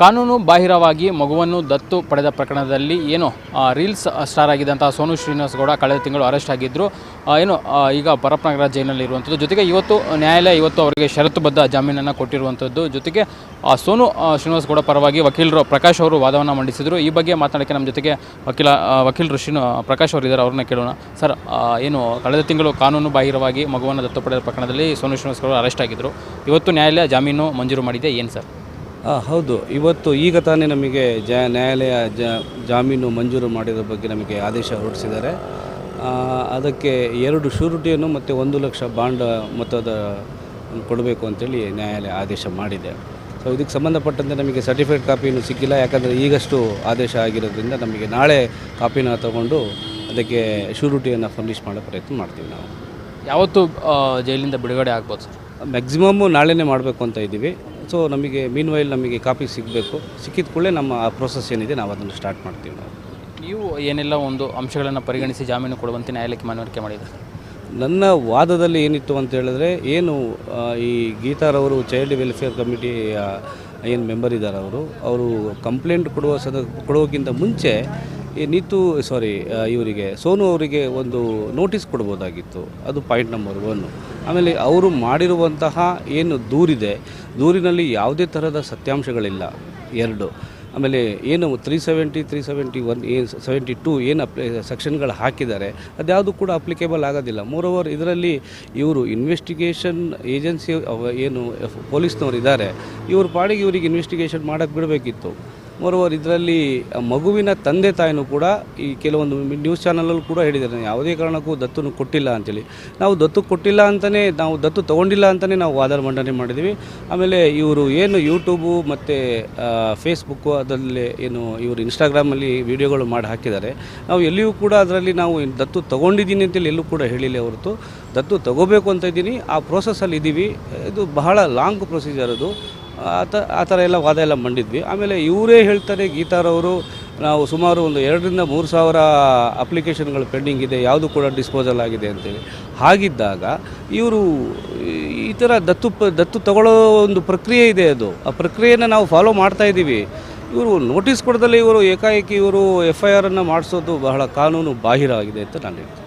ಕಾನೂನು ಬಾಹಿರವಾಗಿ ಮಗುವನ್ನು ದತ್ತು ಪಡೆದ ಪ್ರಕರಣದಲ್ಲಿ ಏನು ರೀಲ್ಸ್ ಸ್ಟಾರ್ ಆಗಿದ್ದಂತಹ ಸೋನು ಶ್ರೀನಿವಾಸ್ ಗೌಡ ಕಳೆದ ತಿಂಗಳು ಅರೆಸ್ಟ್ ಆಗಿದ್ದರು ಏನು ಈಗ ಪರಪ್ಪನಗರ ಜೈಲಿನಲ್ಲಿ ಇರುವಂಥದ್ದು. ಜೊತೆಗೆ ಇವತ್ತು ನ್ಯಾಯಾಲಯ ಇವತ್ತು ಅವರಿಗೆ ಷರತ್ತುಬದ್ಧ ಜಾಮೀನನ್ನು ಕೊಟ್ಟಿರುವಂಥದ್ದು. ಜೊತೆಗೆ ಸೋನು ಶ್ರೀನಿವಾಸ್ ಗೌಡ ಪರವಾಗಿ ವಕೀಲರು ಪ್ರಕಾಶ್ ಅವರು ವಾದವನ್ನು ಮಂಡಿಸಿದರು. ಈ ಬಗ್ಗೆ ಮಾತನಾಡೋಕ್ಕೆ ನಮ್ಮ ಜೊತೆಗೆ ವಕೀಲ ವಕೀಲರು ಶ್ರೀನು ಪ್ರಕಾಶ್ ಅವರು ಇದ್ದಾರೆ. ಅವ್ರನ್ನ ಕೇಳೋಣ. ಸರ್ ಏನು, ಕಳೆದ ತಿಂಗಳು ಕಾನೂನು ಬಾಹಿರವಾಗಿ ಮಗುವನ್ನು ದತ್ತು ಪಡೆದ ಪ್ರಕರಣದಲ್ಲಿ ಸೋನು ಶ್ರೀನಿವಾಸ್ ಗೌಡ ಅರೆಸ್ಟ್ ಆಗಿದ್ದರು ಇವತ್ತು ನ್ಯಾಯಾಲಯ ಜಾಮೀನು ಮಂಜೂರು ಮಾಡಿದೆ. ಏನು ಸರ್? ಹೌದು. ಇವತ್ತು ಈಗ ತಾನೇ ನಮಗೆ ಜ ನ್ಯಾಯಾಲಯ ಜ ಜಾಮೀನು ಮಂಜೂರು ಮಾಡಿರೋ ಬಗ್ಗೆ ನಮಗೆ ಆದೇಶ ಹೊರಡಿಸಿದ್ದಾರೆ. ಅದಕ್ಕೆ ಎರಡು ಶೂರಿಟಿಯನ್ನು ಮತ್ತು ಒಂದು ಲಕ್ಷ ಬಾಂಡ್ ಮೊತ್ತದ ಕೊಡಬೇಕು ಅಂತೇಳಿ ನ್ಯಾಯಾಲಯ ಆದೇಶ ಮಾಡಿದೆ. ಸೊ ಇದಕ್ಕೆ ಸಂಬಂಧಪಟ್ಟಂತೆ ನಮಗೆ ಸರ್ಟಿಫಿಕೇಟ್ ಕಾಪಿಯನ್ನು ಸಿಕ್ಕಿಲ್ಲ. ಯಾಕಂದರೆ ಈಗಷ್ಟು ಆದೇಶ ಆಗಿರೋದ್ರಿಂದ ನಮಗೆ ನಾಳೆ ಕಾಪಿನ ತಗೊಂಡು ಅದಕ್ಕೆ ಶೂರಿಟಿಯನ್ನು ಫರ್ನಿಷ್ ಮಾಡೋ ಪ್ರಯತ್ನ ಮಾಡ್ತೀವಿ ನಾವು. ಯಾವತ್ತು ಜೈಲಿಂದ ಬಿಡುಗಡೆ ಆಗ್ಬೋದು ಸರ್? ಮ್ಯಾಕ್ಸಿಮಮ್ಮು ನಾಳೆನೇ ಮಾಡಬೇಕು ಅಂತ ಇದ್ದೀವಿ. ಸೊ ನಮಗೆ ಮೀನ್ ವೈಲ್ ನಮಗೆ ಕಾಪಿ ಸಿಗಬೇಕು. ಸಿಕ್ಕಿದ ಕೂಡಲೇ ನಮ್ಮ ಆ ಪ್ರೋಸೆಸ್ ಏನಿದೆ ನಾವು ಅದನ್ನು ಸ್ಟಾರ್ಟ್ ಮಾಡ್ತೀವಿ ನಾವು. ನೀವು ಏನೆಲ್ಲ ಒಂದು ಅಂಶಗಳನ್ನು ಪರಿಗಣಿಸಿ ಜಾಮೀನು ಕೊಡುವಂತೆ ನ್ಯಾಯಾಲಯಕ್ಕೆ ಮನವರಿಕೆ ಮಾಡಿದೆ ನನ್ನ ವಾದದಲ್ಲಿ ಏನಿತ್ತು ಅಂತ ಹೇಳಿದ್ರೆ ಏನು ಈ ಗೀತಾರವರು ಚೈಲ್ಡ್ ವೆಲ್ಫೇರ್ ಕಮಿಟಿ ಏನು ಮೆಂಬರ್ ಇದ್ದಾರೆ ಅವರು ಅವರು ಕಂಪ್ಲೇಂಟ್ ಕೊಡುವ ಸದ ಕೊಡೋಕ್ಕಿಂತ ಮುಂಚೆ ಈ ನೀತು ಸಾರಿ ಇವರಿಗೆ ಸೋನು ಅವರಿಗೆ ಒಂದು ನೋಟಿಸ್ ಕೊಡ್ಬೋದಾಗಿತ್ತು. ಅದು ಪಾಯಿಂಟ್ ನಂಬರ್ ಒನ್ನು ಆಮೇಲೆ ಅವರು ಮಾಡಿರುವಂತಹ ಏನು ದೂರಿದೆ ದೂರಿನಲ್ಲಿ ಯಾವುದೇ ಥರದ ಸತ್ಯಾಂಶಗಳಿಲ್ಲ. ಎರಡು. ಆಮೇಲೆ ಏನು three seventy three seventy one ಏನು ಸೆವೆಂಟಿ ಟೂ ಏನು ಅಪ್ಲೈ ಸೆಕ್ಷನ್ಗಳು ಹಾಕಿದ್ದಾರೆ, ಅದ್ಯಾವುದು ಕೂಡ ಅಪ್ಲಿಕೇಬಲ್ ಆಗೋದಿಲ್ಲ. ಮೋರ್ ಓವರ್ ಇದರಲ್ಲಿ ಇವರು ಇನ್ವೆಸ್ಟಿಗೇಷನ್ ಏಜೆನ್ಸಿ ಏನು, ಪೊಲೀಸ್ನವ್ರು ಇದ್ದಾರೆ. ಇವ್ರ ಪಾಡಿಗೆ ಇವರಿಗೆ ಇನ್ವೆಸ್ಟಿಗೇಷನ್ ಮಾಡೋಕ್ಕೆ ಬಿಡಬೇಕಿತ್ತು. ಮೋರ್ ಇದರಲ್ಲಿ ಮಗುವಿನ ತಂದೆ ತಾಯಿನೂ ಕೂಡ ಈ ಕೆಲವೊಂದು ನ್ಯೂಸ್ ಚಾನಲಲ್ಲೂ ಕೂಡ ಹೇಳಿದ್ದಾರೆ. ಯಾವುದೇ ಕಾರಣಕ್ಕೂ ದತ್ತನ್ನು ಕೊಟ್ಟಿಲ್ಲ ಅಂತೇಳಿ. ನಾವು ದತ್ತು ಕೊಟ್ಟಿಲ್ಲ ಅಂತಲೇ ನಾವು ದತ್ತು ತೊಗೊಂಡಿಲ್ಲ ಅಂತಲೇ ನಾವು ವಾದ ಮಂಡನೆ ಮಾಡಿದ್ದೀವಿ. ಆಮೇಲೆ ಇವರು ಏನು ಯೂಟ್ಯೂಬು ಮತ್ತು ಫೇಸ್ಬುಕ್ಕು ಅದರಲ್ಲಿ ಏನು ಇವರು ಇನ್ಸ್ಟಾಗ್ರಾಮಲ್ಲಿ ವಿಡಿಯೋಗಳು ಮಾಡಿ ಹಾಕಿದ್ದಾರೆ. ನಾವು ಎಲ್ಲಿಯೂ ಕೂಡ ಅದರಲ್ಲಿ ನಾವು ದತ್ತು ತೊಗೊಂಡಿದ್ದೀನಿ ಅಂತೇಳಿ ಎಲ್ಲೂ ಕೂಡ ಹೇಳಿಲ್ಲ ಹೊರತು. ದತ್ತು ತಗೋಬೇಕು ಅಂತ ಇದ್ದೀನಿ. ಆ ಪ್ರೋಸೆಸ್ಸಲ್ಲಿ ಇದ್ದೀವಿ ಇದು ಬಹಳ ಲಾಂಗ್ ಪ್ರೊಸೀಜರ್ ಅದು. ಆ ಆ ಥರ ಎಲ್ಲ ವಾದ ಎಲ್ಲ ಮಂಡಿದ್ವಿ. ಆಮೇಲೆ ಇವರೇ ಹೇಳ್ತಾರೆ ಗೀತಾರವರು ನಾವು ಸುಮಾರು ಒಂದು ಎರಡರಿಂದ ಮೂರು ಸಾವಿರ ಅಪ್ಲಿಕೇಶನ್ಗಳು ಪೆಂಡಿಂಗ್ ಇದೆ, ಯಾವುದು ಕೂಡ ಡಿಸ್ಪೋಸಲ್ ಆಗಿದೆ ಅಂತೇಳಿ. ಹಾಗಿದ್ದಾಗ ಇವರು ಈ ಥರ ದತ್ತು ಪ, ದತ್ತು ತಗೊಳ್ಳೋ ಒಂದು ಪ್ರಕ್ರಿಯೆ ಇದೆ ಅದು. ಆ ಪ್ರಕ್ರಿಯೆನ ನಾವು ಫಾಲೋ ಮಾಡ್ತಾ ಇದ್ದೀವಿ. ಇವರು ನೋಟಿಸ್ ಕೊಡದಲ್ಲೇ ಇವರು ಏಕಾಏಕಿ ಇವರು ಎಫ್ ಐ ಆರನ್ನು ಮಾಡಿಸೋದು ಬಹಳ ಕಾನೂನು ಬಾಹಿರ ಆಗಿದೆ ಅಂತ ನಾನು ಹೇಳ್ತೀನಿ.